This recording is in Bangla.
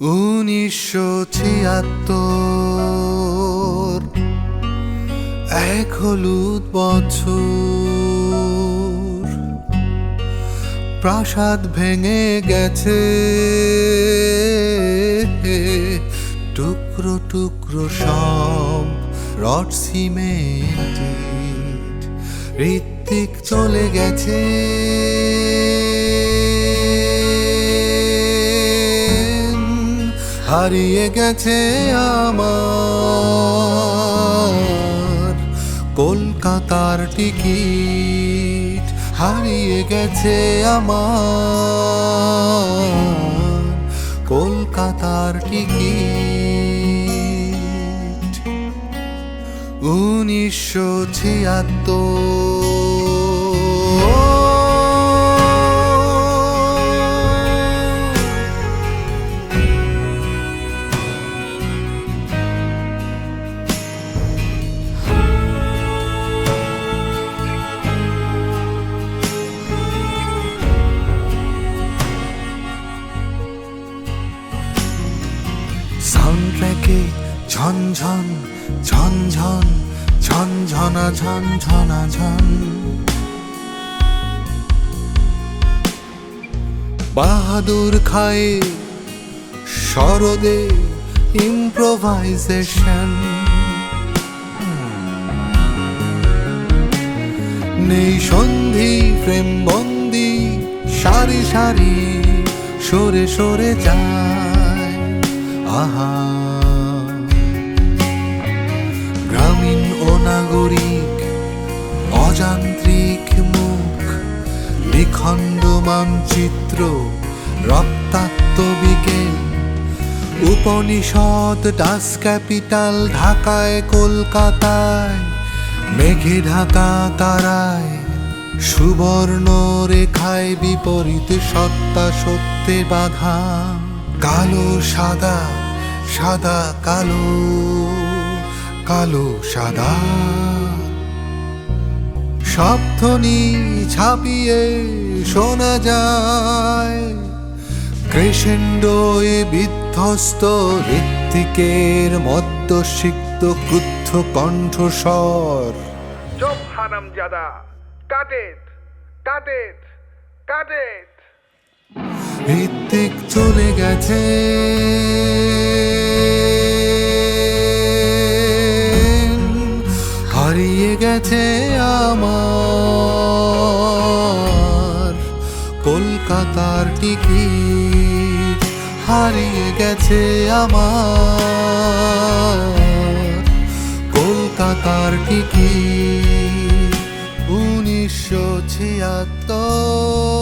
উনিশশো ছিয়াত্তর, এক হলুদ বছর। প্রাসাদ ভেঙে গেছে। টুকরো টুকরো সব রড সিমেন্ট ঋত্বিক চলে গেছে। হারিয়ে গেছে আমার। কলকাতার টিকিট হারিয়ে গেছে আমার। কলকাতার টিকিট উনিশশো ছিয়াত্তর সাউন্ডট্র্যাকে ঝনঝন ঝনঝন, ঝনঝনা ঝনঝনা, ঝন। বাহাদুর খায়ে সরদে ইম্প্রোভাইজেশন। নেই সন্ধি, প্রেম বন্দি, সারি সারি সরে সরে যায়। আহা। নাগরিক, অযান্ত্রিক মুখ, নিখণ্ড মানচিত্র, রক্তাক্ত বিকেল, উপনিষদ ডাস ক্যাপিটাল, ঢাকায়, কলকাতায়, মেঘে ঢাকা তারায়, সুবর্ণ রেখায় বিপরীত সত্তা সত্যে বাধা, কালো সাদা সাদা কালো। কালো সাদা। সপ্তনি ছাপিয়ে শোনা যায় ক্রেশেন্ডোয় বিধ্বস্ত ঋত্বিকের মদ্যসিক্ত ক্রুদ্ধ কণ্ঠস্বর। চুপ হারামজাদা কাট ইট কাট ইট কাট ঋত্বিক চলে গেছে। গেছে আমার। কলকাতার টিকিট হারিয়ে গেছে আমার। কলকাতার টিকিট উনিশশো ছিয়াত্তর